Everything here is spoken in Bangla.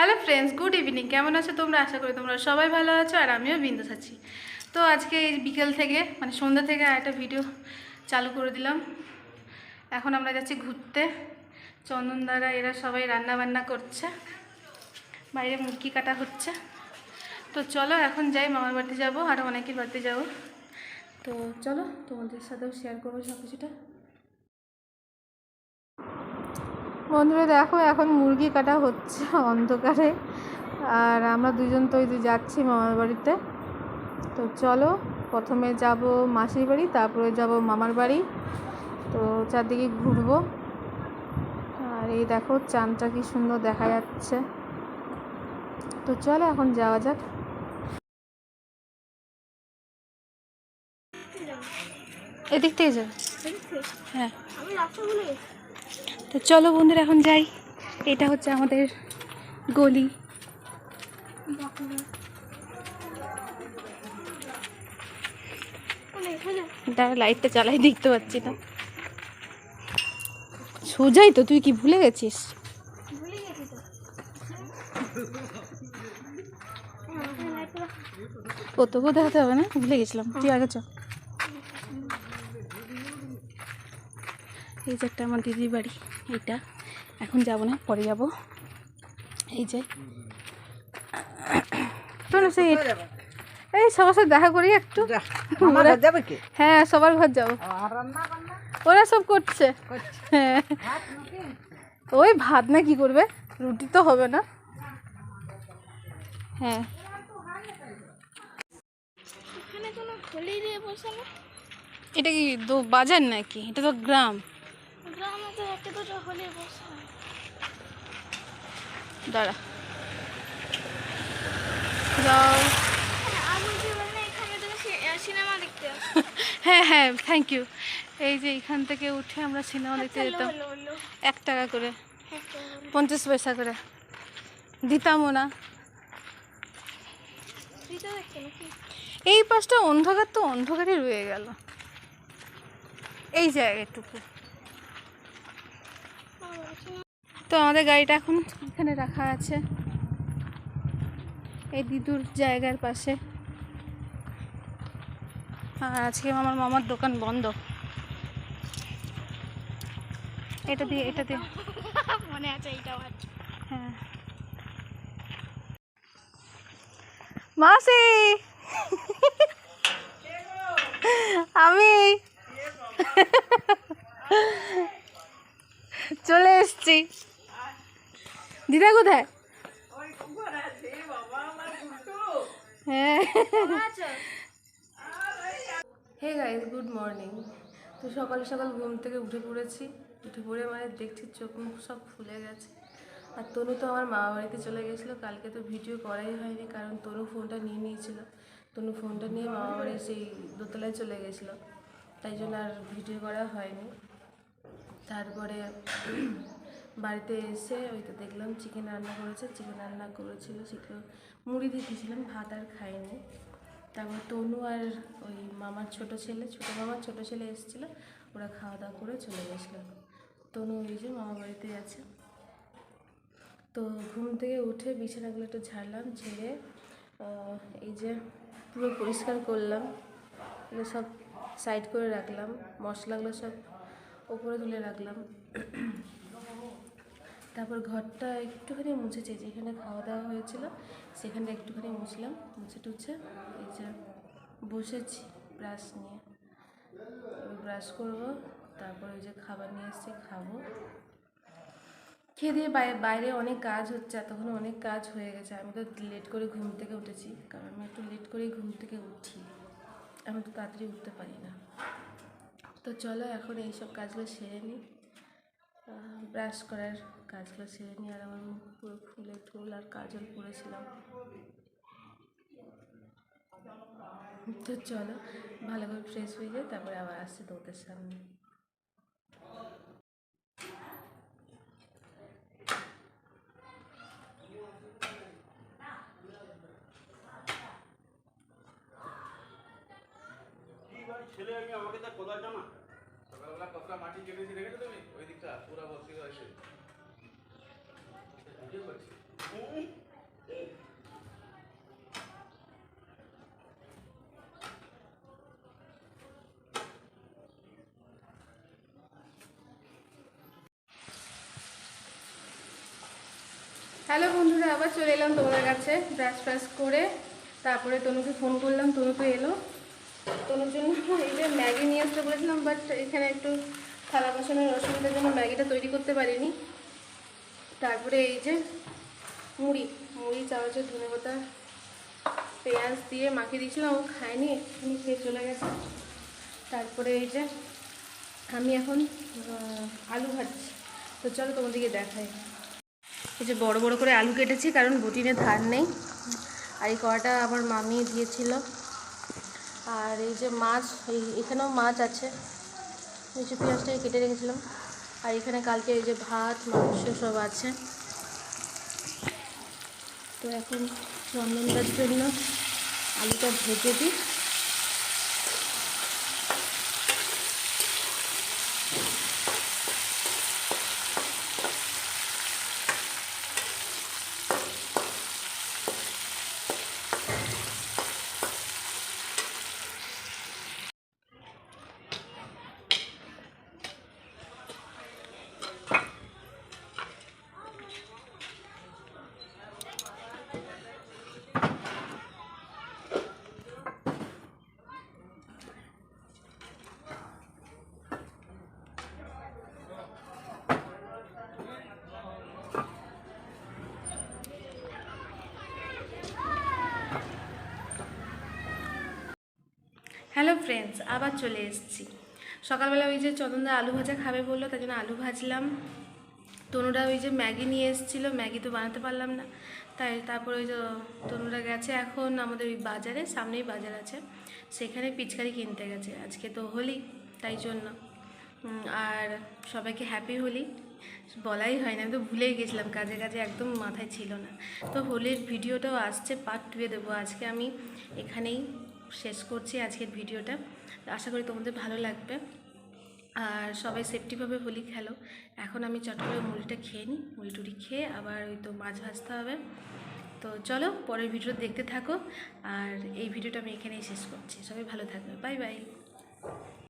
Hello friends, good evening. কেমন আছো তোমরা? আশা করি তোমরা সবাই ভালো আছো আর আমিও বিন্দাস আছি। তো আজকে এই বিকেল থেকে মানে সন্ধ্যা থেকে একটা ভিডিও চালু করে দিলাম। এখন আমরা যাচ্ছি ঘুরতে। চন্দন দ্বারা এরা সবাই রান্না বান্না করছে। বাইরে মুরগি কাটা হচ্ছে। তো চলো, এখন যাই, মামার বাড়িতে যাব আরও অনেকের বাড়িতে যাব। তো চলো, তোমাদের সাথেও শেয়ার করব সব কিছুটা বন্ধুরা দেখো এখন মুরগি কাটা হচ্ছে অন্ধকারে। আর আমরা দুজন তো ওই যে যাচ্ছি মামার বাড়িতে। তো চলো প্রথমে যাব মাসির বাড়ি তারপরে যাব মামার বাড়ি। তো চারদিকে ঘুরবো। আর এই দেখো চানটা কি সুন্দর দেখা যাচ্ছে। তো চলো এখন যাওয়া যাক। এদিক থেকে যাবে হ্যাঁ। আমি রাস্তা ভুলে গেছি তো চলো বন্ধুরা, এখন যাই। এটা হচ্ছে আমাদের গলি। লাইটটা চালাই দেখতে পাচ্ছি না। সোজাই তো, তুই কি ভুলে গেছিস? ভুলে গেছি তো ও তোকেও দেখাতে হবে না? ভুলে গেছিলাম। তুই আগে চ। এই যে একটা আমার দিদির বাড়ি। এইটা। এখন যাব না পরে যাব। এই যে। সেই এই সবার সাথে দেখা করি একটু। হ্যাঁ সবার ঘর যাব। আর রান্না বান্না? ওরা সব করছে। করছে। হ্যাঁ। ওই ভাত না কি করবে? রুটি তো হবে না। হ্যাঁ। এখানে কোনো হোলি দিয়ে বসানো? এটা কি দো বাজার নাকি? এটা তো গ্রাম। একটা দুটো হোলি বসানো দাঁড়া। যাও। আমি যে মানে হ্যাঁ হ্যাঁ থ্যাংক ইউ এই যে এখান থেকে উঠে আমরা সিনেমা দেখতে যেতাম। এক টাকা করে। পঞ্চাশ পয়সা করে। দিতামও না? এই পাশটা অন্ধকার তো অন্ধকারই রয়ে গেল। এই জায়গাটুকু বাবা, সিনেমা- তো আমাদের গাড়িটা এখন এখানে রাখা আছে। এই দিদুর জায়গার পাশে। আর আজকে আমার মামার দোকান বন্ধ। এটা দিয়ে এটা দিয়ে। মনে আছে এইটা আমার। হ্যাঁ। মাসি! আমি চলে এসছি। দিদা কোথায়? হ্যাঁ। হে গাইজ গুড মর্নিং তো সকাল সকাল ঘুম থেকে উঠে পড়েছি। উঠে পড়ে মানে দেখছি চোখ মুখ সব ফুলে গেছে। আর তনু তো আমার মামা বাড়িতে চলে গেছিল। কালকে তো ভিডিও করাই হয়নি কারণ তনু ফোনটা নিয়ে নিয়েছিল। তনু ফোনটা নিয়ে মামা বাড়ির সেই দোতলায় চলে গেছিল। তাই জন্য আর ভিডিও করা হয়নি। তারপরে বাড়িতে এসে ওই তো দেখলাম চিকেন রান্না করেছে চিকেন রান্না করেছিল, সেগুলো মুড়ি দিয়েছিলাম, ভাত আর খাইনি। তারপর তনু আর ওই মামার ছোট ছেলে, ছোট মামার ছোট ছেলে এসেছিল, ওরা খাওয়া দাওয়া করে চলে গেছিল। তনু ওই যে মামা বাড়িতে আছে। তো ঘুম থেকে উঠে বিছানাগুলো একটু ঝাড়লাম, ঝেড়ে এই যে পুরো পরিষ্কার করলাম সব সাইড করে রাখলাম, মশলাগুলো সব ওপরে তুলে রাখলাম। তারপর ঘরটা একটুখানি মুছেছি, যেখানে খাওয়া দাওয়া হয়েছিল সেখানটা একটুখানি মুছলাম, মুছে টুছে এই যে বসেছি ব্রাশ নিয়ে। ব্রাশ করব, তারপর ওই যে খাবার নিয়ে এসেছি, খাব। খেয়ে দিয়ে বাইরে অনেক কাজ হচ্ছে, এতক্ষণ অনেক কাজ হয়ে গেছে, আমি তো লেট করে ঘুম থেকে উঠেছি, কারণ আমি একটু লেট করেই ঘুম থেকে উঠি। আমি তো তাড়াতাড়ি উঠতে পারি না। তো চলো এখন এইসব কাজগুলো সেরে নিই। ব্রাশ করার কাজগুলো সেরে নিয়ে আর আমার মুখ পুরো ফুলে টুল আর কাজল পরেছিলাম তো চলো, ভালো করে ফ্রেশ হয়ে যায় তারপরে আবার আসছে তোদের সামনে। ছেলে আমি আমাকে তা কোদাল জামা? মাটি কেটেছি, দেখেছ তুমি? ওই দিকটা পুরো ভর্তি হয়েছে। হ্যালো বন্ধুরা, আবার চলে এলাম তোমাদের কাছে ব্রাশ ফ্রাশ করে। তারপরে তনুকে ফোন করলাম তনু তো এলো। তনুর জন্য এই যে ম্যাগি নিয়ে আসতে বলেছিলাম বাট এখানে একটু থালা বাসনের অসুবিধার জন্য ম্যাগিটা তৈরি করতে পারিনি। তারপরে এই যে মুড়ি মুড়ি, চামচের ধনে পাতা, পেঁয়াজ দিয়ে মাখিয়ে দিয়েছিলাম, ও খায়নি, একটুখানি খেয়ে চলে গেছে। তারপরে এই যে আমি এখন আলু ভাজছি। তো চলো তোমাদেরকে দেখাই। এই যে বড় বড় করে আলু কেটেছি, কারণ বটিনে ধার নেই। আর এই কড়াটা আমার মামি দিয়েছিল। আর এই যে মাছ, এই এখানেও মাছ আছে। এই যে পেঁয়াজটাকে কেটে রেখেছিলাম। আর এখানে কালকে এই যে ভাত, মাংস সব আছে। তো এখন চন্দনটার জন্য আলুটা ভেজে দিই হ্যালো ফ্রেন্ডস আবার চলে এসেছি। সকালবেলা ওই যে চন্দনদা আলু ভাজা খাবে বলল, তার জন্য আলু ভাজলাম। তনুরা ওই যে ম্যাগি নিয়ে এসেছিল, ম্যাগি তো বানাতে পারলাম না। তাই তারপরে ওই যে তনুরা গেছে এখন আমাদের ওই বাজারে, সামনেই বাজার আছে। সেখানে পিচকারি কিনতে গেছে। আজকে তো হোলি, তাই জন্য। আর সবাইকে হ্যাপি হোলি। বলাই হয় না, আমি তো ভুলেই গেছিলাম, কাজে কাজে একদম মাথায় ছিল না। তো হোলির ভিডিওটাও আসছে পার্ট টুয়ে দেবো। আজকে আমি এখানেই শেষ করছি আজকের ভিডিওটা। আশা করি তোমাদের ভালো লাগবে। আর সবাই সেফটিভাবে হোলি খেলো। এখন আমি চট করে মুড়িটা খেয়ে নিই। মুড়ি টুড়ি খেয়ে আবার ওই তো মাছ ভাজতে হবে। তো চলো পরের ভিডিও দেখতে থাকো। আর এই ভিডিওটা আমি এখানেই শেষ করছি। সবাই ভালো থাকবে। Bye bye.